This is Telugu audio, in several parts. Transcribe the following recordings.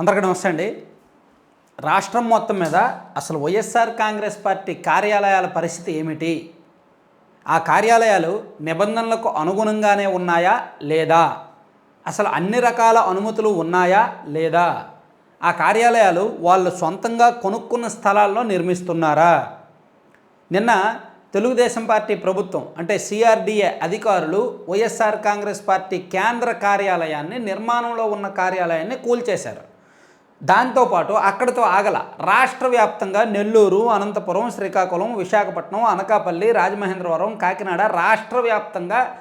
అందరికీ నమస్తే అండి. రాష్ట్రం మొత్తం మీద అసలు వైఎస్ఆర్ కాంగ్రెస్ పార్టీ కార్యాలయాల పరిస్థితి ఏమిటి? ఆ కార్యాలయాలు నిబంధనలకు అనుగుణంగానే ఉన్నాయా లేదా? అసలు అన్ని రకాల అనుమతులు ఉన్నాయా లేదా? ఆ కార్యాలయాలు వాళ్ళు సొంతంగా కొనుక్కున్న స్థలాల్లో నిర్మిస్తున్నారా? నిన్న తెలుగుదేశం పార్టీ ప్రభుత్వం అంటే సిఆర్డిఏ అధికారులు వైఎస్ఆర్ కాంగ్రెస్ పార్టీ కేంద్ర కార్యాలయాన్ని నిర్మాణంలో ఉన్న కార్యాలయాన్ని కూల్చేశారు. దాంతోపాటు అక్కడితో ఆగల రాష్ట్ర వ్యాప్తంగా నెల్లూరు అనంతపురం శ్రీకాకుళం విశాఖపట్నం అనకాపల్లి రాజమహేంద్రవరం కాకినాడ రాష్ట్ర వ్యాప్తంగా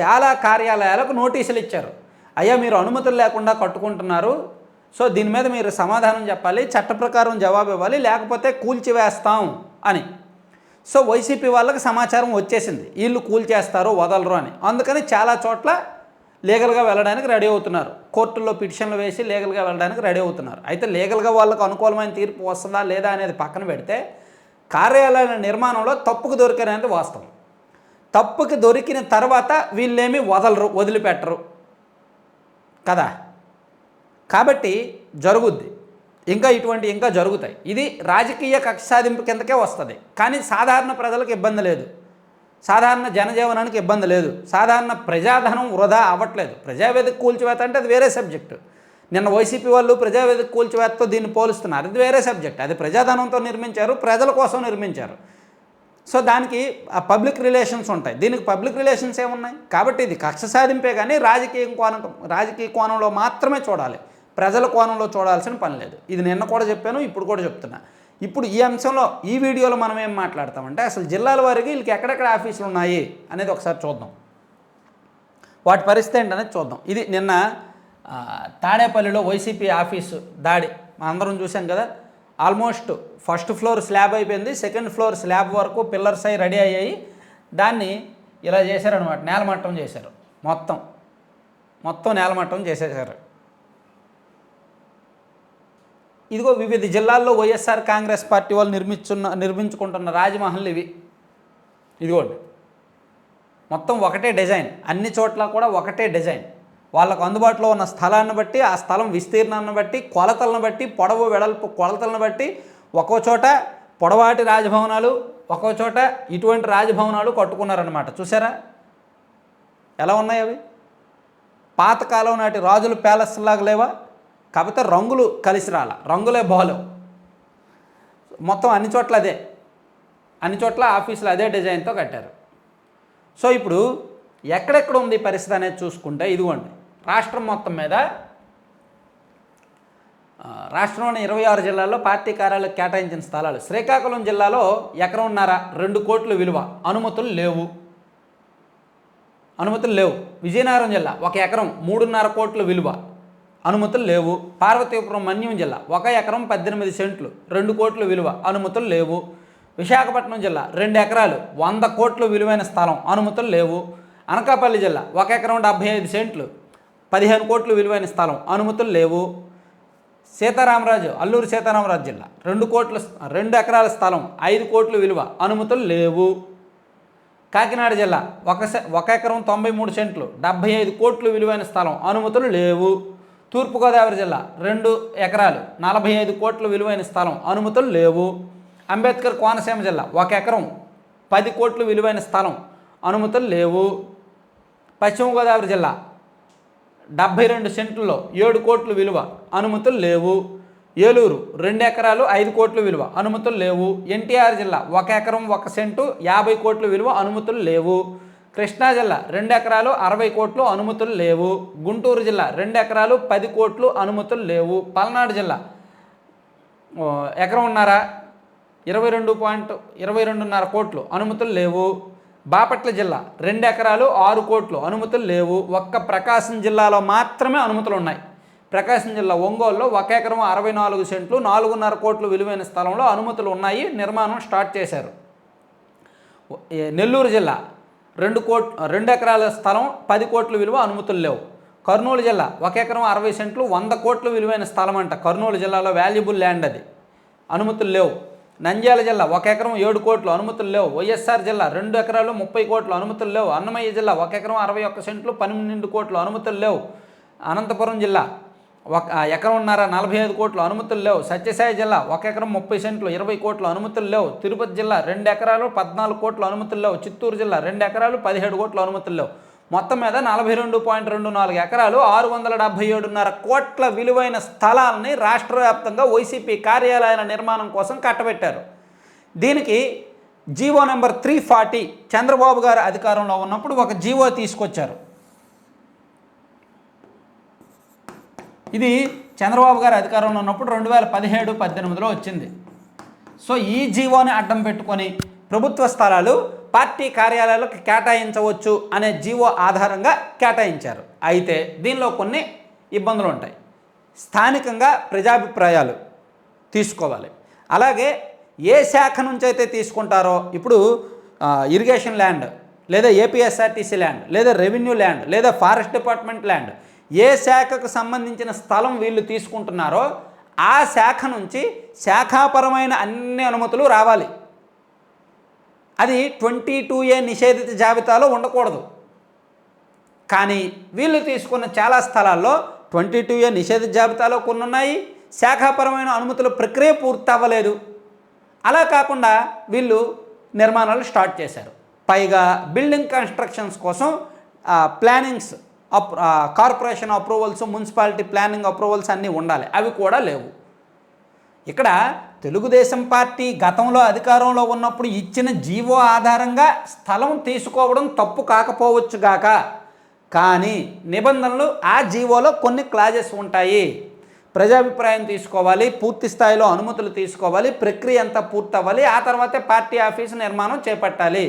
చాలా కార్యాలయాలకు నోటీసులు ఇచ్చారు. అయ్యా మీరు అనుమతులు లేకుండా కట్టుకుంటున్నారు. సో దీని మీద మీరు సమాధానం చెప్పాలి చట్ట ప్రకారం జవాబు ఇవ్వాలి లేకపోతే కూల్చివేస్తాం అని. సో వైసీపీ వాళ్ళకి సమాచారం వచ్చేసింది. వీళ్ళు కూల్చేస్తారు వదలరు అని. అందుకని చాలా చోట్ల లీగల్గా వెళ్ళడానికి రెడీ అవుతున్నారు. కోర్టుల్లో పిటిషన్లు వేసి లీగల్గా వెళ్ళడానికి రెడీ అవుతున్నారు. అయితే లీగల్గా వాళ్ళకు అనుకూలమైన తీర్పు వస్తుందా లేదా అనేది పక్కన పెడితే కార్యాలయాల నిర్మాణంలో తప్పుకు దొరికారనేది వాస్తవం. తప్పుకి దొరికిన తర్వాత వీళ్ళేమి వదలరు వదిలిపెట్టరు కదా? కాబట్టి జరుగుద్ది. ఇంకా ఇటువంటి ఇంకా జరుగుతాయి. ఇది రాజకీయ కక్ష సాధింపు కిందకే వస్తుంది. కానీ సాధారణ ప్రజలకు ఇబ్బంది లేదు. సాధారణ జనజీవనానికి ఇబ్బంది లేదు. సాధారణ ప్రజాధనం వృధా అవ్వట్లేదు. ప్రజావేదిక కూల్చివేత అంటే అది వేరే సబ్జెక్టు. నిన్న వైసీపీ వాళ్ళు ప్రజావేదిక కూల్చివేతతో దీన్ని పోలుస్తున్నారు. అది వేరే సబ్జెక్ట్. అది ప్రజాధనంతో నిర్మించారు ప్రజల కోసం నిర్మించారు. సో దానికి ఆ పబ్లిక్ రిలేషన్స్ ఉంటాయి. దీనికి పబ్లిక్ రిలేషన్స్ ఏమున్నాయి? కాబట్టి ఇది కక్ష సాధింపే కానీ రాజకీయ కోణం రాజకీయ కోణంలో మాత్రమే చూడాలి. ప్రజల కోణంలో చూడాల్సిన పని లేదు. ఇది నిన్న కూడా చెప్పాను ఇప్పుడు కూడా చెప్తున్నా. ఇప్పుడు ఈ అంశంలో ఈ వీడియోలో మనం ఏం మాట్లాడతామంటే అసలు జిల్లాల వారికి వీళ్ళకి ఎక్కడెక్కడ ఆఫీసులు ఉన్నాయి అనేది ఒకసారి చూద్దాం. వాటి పరిస్థితి ఏంటనేది చూద్దాం. ఇది నిన్న తాడేపల్లిలో వైసీపీ ఆఫీసు దాడి. అందరం చూసాం కదా. ఆల్మోస్ట్ ఫస్ట్ ఫ్లోర్ స్లాబ్ అయిపోయింది. సెకండ్ ఫ్లోర్ స్లాబ్ వరకు పిల్లర్స్ అయి రెడీ అయ్యాయి. దాన్ని ఇలా చేశారనమాట నేలమట్టం చేశారు. మొత్తం. మొత్తం నేలమట్టం చేసేసారు ఇదిగో వివిధ జిల్లాల్లో వైఎస్ఆర్ కాంగ్రెస్ పార్టీ వాళ్ళు నిర్మించున్న నిర్మించుకుంటున్న రాజమహల్ ఇవి. ఇదిగోండి. మొత్తం ఒకటే డిజైన్. అన్ని చోట్ల కూడా ఒకటే డిజైన్. వాళ్ళకు అందుబాటులో ఉన్న స్థలాన్ని బట్టి ఆ స్థలం విస్తీర్ణాన్ని బట్టి కొలతలను బట్టి పొడవు వెడల్పు కొలతలను బట్టి ఒక్కో చోట పొడవాటి రాజభవనాలు ఒక్కో చోట ఇటువంటి రాజభవనాలు కట్టుకున్నారనమాట చూసారా ఎలా ఉన్నాయి అవి? పాతకాలం నాటి రాజుల ప్యాలెస్ లాగా లేవా? కాకపోతే రంగులు కలిసి రాల. రంగులే బాలు. మొత్తం అన్ని చోట్ల అదే. అన్ని చోట్ల ఆఫీసులు అదే డిజైన్తో కట్టారు. సో ఇప్పుడు ఎక్కడెక్కడ ఉంది పరిస్థితి అనేది చూసుకుంటే ఇదిగోండి. రాష్ట్రం మొత్తం మీద రాష్ట్రంలోని ఇరవై ఆరు జిల్లాల్లో పార్టీ కార్యాలయాలు కేటాయించిన స్థలాలు. శ్రీకాకుళం జిల్లాలో ఎకరంన్నర రెండు కోట్ల విలువ. అనుమతులు లేవు. అనుమతులు లేవు. విజయనగరం జిల్లా ఒక ఎకరం మూడున్నర కోట్ల విలువ. అనుమతులు లేవు. పార్వతీపురం మన్యం జిల్లా ఒక ఎకరం పద్దెనిమిది సెంట్లు రెండు కోట్ల విలువ అనుమతులు లేవు. విశాఖపట్నం జిల్లా రెండు ఎకరాలు వంద కోట్ల విలువైన స్థలం అనుమతులు లేవు. అనకాపల్లి జిల్లా ఒక ఎకరం డెబ్బై ఐదు సెంట్లు పదిహేను కోట్లు విలువైన స్థలం అనుమతులు లేవు. సీతారామరాజు అల్లూరు సీతారామరాజు జిల్లా రెండు కోట్ల రెండు ఎకరాల స్థలం ఐదు కోట్ల విలువ అనుమతులు లేవు. కాకినాడ జిల్లా ఒక సె- ఒక ఎకరం తొంభై మూడు సెంట్లు డెబ్బై ఐదు కోట్లు విలువైన స్థలం అనుమతులు లేవు. తూర్పుగోదావరి జిల్లా రెండు ఎకరాలు నలభై ఐదు కోట్ల విలువైన స్థలం అనుమతులు లేవు. అంబేద్కర్ కోనసీమ జిల్లా ఒక ఎకరం పది కోట్లు విలువైన స్థలం అనుమతులు లేవు. పశ్చిమ గోదావరి జిల్లా డెబ్భై రెండు సెంట్లలో ఏడు కోట్లు విలువ అనుమతులు లేవు. ఏలూరు రెండు ఎకరాలు ఐదు కోట్ల విలువ అనుమతులు లేవు. ఎన్టీఆర్ జిల్లా ఒక ఎకరం ఒక సెంటు యాభై కోట్ల విలువ అనుమతులు లేవు. కృష్ణా జిల్లా రెండు ఎకరాలు అరవై కోట్లు అనుమతులు లేవు. గుంటూరు జిల్లా రెండు ఎకరాలు పది కోట్లు అనుమతులు లేవు. పల్నాడు జిల్లా ఎకరం ఉన్నారా? ఇరవై రెండు పాయింట్ ఇరవై రెండున్నర కోట్లు అనుమతులు లేవు. బాపట్ల జిల్లా రెండు ఎకరాలు ఆరు కోట్లు అనుమతులు లేవు. ఒక్క ప్రకాశం జిల్లాలో మాత్రమే అనుమతులు ఉన్నాయి. ప్రకాశం జిల్లా ఒంగోలులో ఒక ఎకరం అరవై నాలుగు సెంట్లు నాలుగున్నర కోట్లు విలువైన స్థలంలో అనుమతులు ఉన్నాయి. నిర్మాణం స్టార్ట్ చేశారు. నెల్లూరు జిల్లా రెండు కోట్ రెండు ఎకరాల స్థలం పది కోట్ల విలువ అనుమతులు లేవు. కర్నూలు జిల్లా ఒక ఎకరం అరవై సెంట్లు వంద కోట్ల విలువైన స్థలం అంట కర్నూలు జిల్లాలో వాల్యుబుల్ ల్యాండ్ అది. అనుమతులు లేవు. నంద్యాల జిల్లా ఒక ఎకరం ఏడు కోట్లు అనుమతులు లేవు. వైఎస్ఆర్ జిల్లా రెండు ఎకరాలు ముప్పై కోట్లు అనుమతులు లేవు. అన్నమయ్య జిల్లా ఒక ఎకరం అరవై ఒక్క సెంట్లు పన్నెండు కోట్లు అనుమతులు లేవు. అనంతపురం జిల్లా ఒక ఎకరం ఉన్నారా నలభై ఐదు కోట్లు అనుమతులు లేవు. సత్యసాయి జిల్లా ఒక ఎకరం ముప్పై సెంట్లు ఇరవై కోట్లు అనుమతులు లేవు. తిరుపతి జిల్లా రెండు ఎకరాలు పద్నాలుగు కోట్లు అనుమతులు లేవు. చిత్తూరు జిల్లా రెండు ఎకరాలు పదిహేడు కోట్లు అనుమతులు లేవు. మొత్తం మీద నలభై రెండు పాయింట్ రెండు నాలుగు ఎకరాలు ఆరు వందల డెబ్భై ఏడున్నర కోట్ల విలువైన స్థలాలని రాష్ట్ర వ్యాప్తంగా వైసీపీ కార్యాలయాల నిర్మాణం కోసం కట్టబెట్టారు. దీనికి GO number three forty Chandrababu గారు అధికారంలో ఉన్నప్పుడు ఒక జీవో తీసుకొచ్చారు. ఇది చంద్రబాబు గారు అధికారంలో ఉన్నప్పుడు రెండు వేల పదిహేడు పద్దెనిమిదిలో వచ్చింది. సో ఈ జీవోని అడ్డం పెట్టుకొని ప్రభుత్వ స్థలాలు పార్టీ కార్యాలయాలకు కేటాయించవచ్చు అనే జీవో ఆధారంగా కేటాయించారు. అయితే దీనిలో కొన్ని ఇబ్బందులు ఉంటాయి. స్థానికంగా ప్రజాభిప్రాయాలు తీసుకోవాలి. అలాగే ఏ శాఖ నుంచి అయితే తీసుకుంటారో ఇప్పుడు ఇరిగేషన్ ల్యాండ్ లేదా ఏపీఎస్ఆర్టీసీ ల్యాండ్ లేదా రెవెన్యూ ల్యాండ్ లేదా ఫారెస్ట్ డిపార్ట్మెంట్ ల్యాండ్ ఏ శాఖకు సంబంధించిన స్థలం వీళ్ళు తీసుకుంటున్నారో ఆ శాఖ నుంచి శాఖాపరమైన అన్ని అనుమతులు రావాలి. అది ట్వంటీ టూ ఏ నిషేధిత జాబితాలో ఉండకూడదు. కానీ వీళ్ళు తీసుకున్న చాలా స్థలాల్లో ట్వంటీ టూ ఏ నిషేధిత జాబితాలో కొన్ని ఉన్నాయి శాఖాపరమైన అనుమతుల ప్రక్రియ పూర్తవ్వలేదు. అలా కాకుండా వీళ్ళు నిర్మాణాలు స్టార్ట్ చేశారు. పైగా బిల్డింగ్ కన్స్ట్రక్షన్స్ కోసం plannings up corporation approvals municipality planning approvals అన్నీ ఉండాలి. అవి కూడా లేవు. ఇక్కడ తెలుగుదేశం పార్టీ గతంలో అధికారంలో ఉన్నప్పుడు ఇచ్చిన జీవో ఆధారంగా స్థలం తీసుకోవడం తప్పు కాకపోవచ్చుగాక కానీ నిబంధనలు ఆ జీవోలో కొన్ని క్లాజెస్ ఉంటాయి. ప్రజాభిప్రాయం తీసుకోవాలి పూర్తి స్థాయిలో అనుమతులు తీసుకోవాలి ప్రక్రియ అంతా పూర్తవ్వాలి ఆ తర్వాతే పార్టీ ఆఫీసు నిర్మాణం చేపట్టాలి.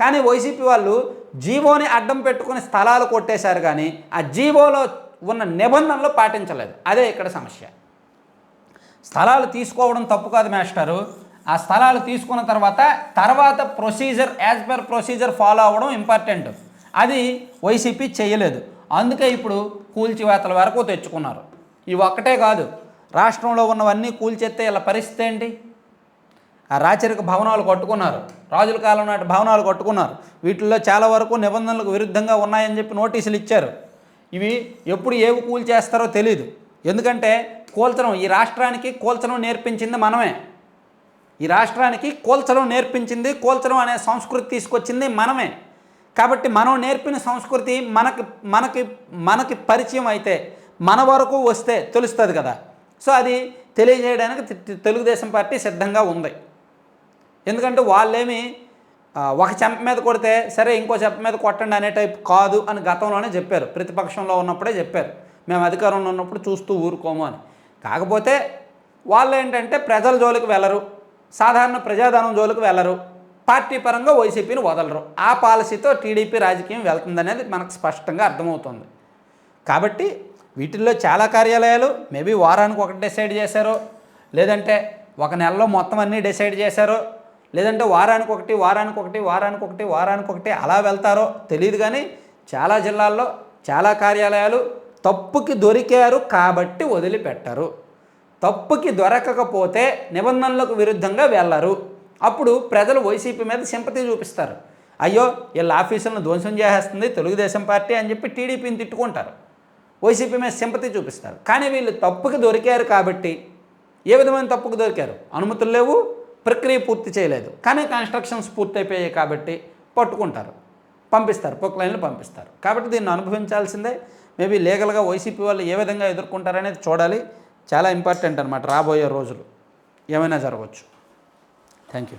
కానీ వైసీపీ వాళ్ళు జీవోని అడ్డం పెట్టుకుని స్థలాలు కొట్టేశారు కానీ ఆ జీవోలో ఉన్న నిబంధనలు పాటించలేదు. అదే ఇక్కడ సమస్య. స్థలాలు తీసుకోవడం తప్పు కాదు మేస్టారు. ఆ స్థలాలు తీసుకున్న తర్వాత తర్వాత procedure as per procedure follow అవ్వడం ఇంపార్టెంట్. అది వైసీపీ చేయలేదు. అందుకే ఇప్పుడు కూల్చివేతల వరకు తెచ్చుకున్నారు. ఇవి ఒక్కటే కాదు. రాష్ట్రంలో ఉన్నవన్నీ కూల్చేస్తే ఇలా పరిస్థితి ఏంటి? ఆ రాచరిక భవనాలు కట్టుకున్నారు. రాజుల కాలం నాటి భవనాలు కట్టుకున్నారు. వీటిల్లో చాలా వరకు నిబంధనలకు విరుద్ధంగా ఉన్నాయని చెప్పి నోటీసులు ఇచ్చారు. ఇవి ఎప్పుడు ఏవి కూల్ చేస్తారో తెలియదు ఎందుకంటే కూల్చడం ఈ రాష్ట్రానికి కూల్చడం నేర్పించింది మనమే. ఈ రాష్ట్రానికి కూల్చడం నేర్పించింది కూల్చడం అనే సంస్కృతి తీసుకొచ్చింది మనమే. కాబట్టి మనం నేర్పిన సంస్కృతి మనకి మనకి మనకి పరిచయం అయితే మన వరకు వస్తే తెలుస్తుంది కదా. సో అది తెలియజేయడానికి తెలుగుదేశం పార్టీ సిద్ధంగా ఉంది. ఎందుకంటే వాళ్ళేమి ఒక చెంప మీద కొడితే సరే ఇంకో చెంప మీద కొట్టండి అనే టైప్ కాదు అని గతంలోనే చెప్పారు. ప్రతిపక్షంలో ఉన్నప్పుడే చెప్పారు. మేము అధికారంలో ఉన్నప్పుడు చూస్తూ ఊరుకోము అని. కాకపోతే వాళ్ళు ఏంటంటే ప్రజల జోలికి వెళ్ళరు. సాధారణ ప్రజాధనం జోలికి వెళ్ళరు. పార్టీ పరంగా వైసీపీని వదలరు. ఆ పాలసీతో టీడీపీ రాజకీయం వెళ్తుందనేది మనకు స్పష్టంగా అర్థమవుతుంది. కాబట్టి వీటిల్లో చాలా కార్యాలయాలు మేబీ వారానికి ఒకటి డిసైడ్ చేశారో. లేదంటే ఒక నెలలో మొత్తం అన్నీ డిసైడ్ చేశారో. లేదంటే వారానికి ఒకటి వారానికి ఒకటి వారానికి ఒకటి వారానికి ఒకటి అలా వెళ్తారో తెలియదు కానీ చాలా జిల్లాల్లో చాలా కార్యాలయాలు తప్పుకి దొరికారు కాబట్టి వదిలిపెట్టరు. తప్పుకి దొరకకపోతే నిబంధనలకు విరుద్ధంగా వెళ్ళరు అప్పుడు ప్రజలు వైసీపీ మీద సింపతి చూపిస్తారు. అయ్యో వీళ్ళ ఆఫీసులను ధ్వంసం చేసేస్తుంది తెలుగుదేశం పార్టీ అని చెప్పి టీడీపీని తిట్టుకుంటారు. వైసీపీ మీద సింపతి చూపిస్తారు. కానీ వీళ్ళు తప్పుకి దొరికారు కాబట్టి ఏ విధమైన తప్పుకు దొరికారు? అనుమతులు లేవు ప్రక్రియ పూర్తి చేయలేదు. కానీ కన్స్ట్రక్షన్స్ పూర్తయిపోయాయి కాబట్టి పట్టుకుంటారు. పంపిస్తారు. పొక్లైన్లు పంపిస్తారు. కాబట్టి దీన్ని అనుభవించాల్సిందే. మేబీ లీగల్గా వైసీపీ వాళ్ళు ఏ విధంగా ఎదుర్కొంటారనేది చూడాలి. చాలా ఇంపార్టెంట్ అనమాట రాబోయే రోజులు. ఏమైనా జరగవచ్చు. Thank you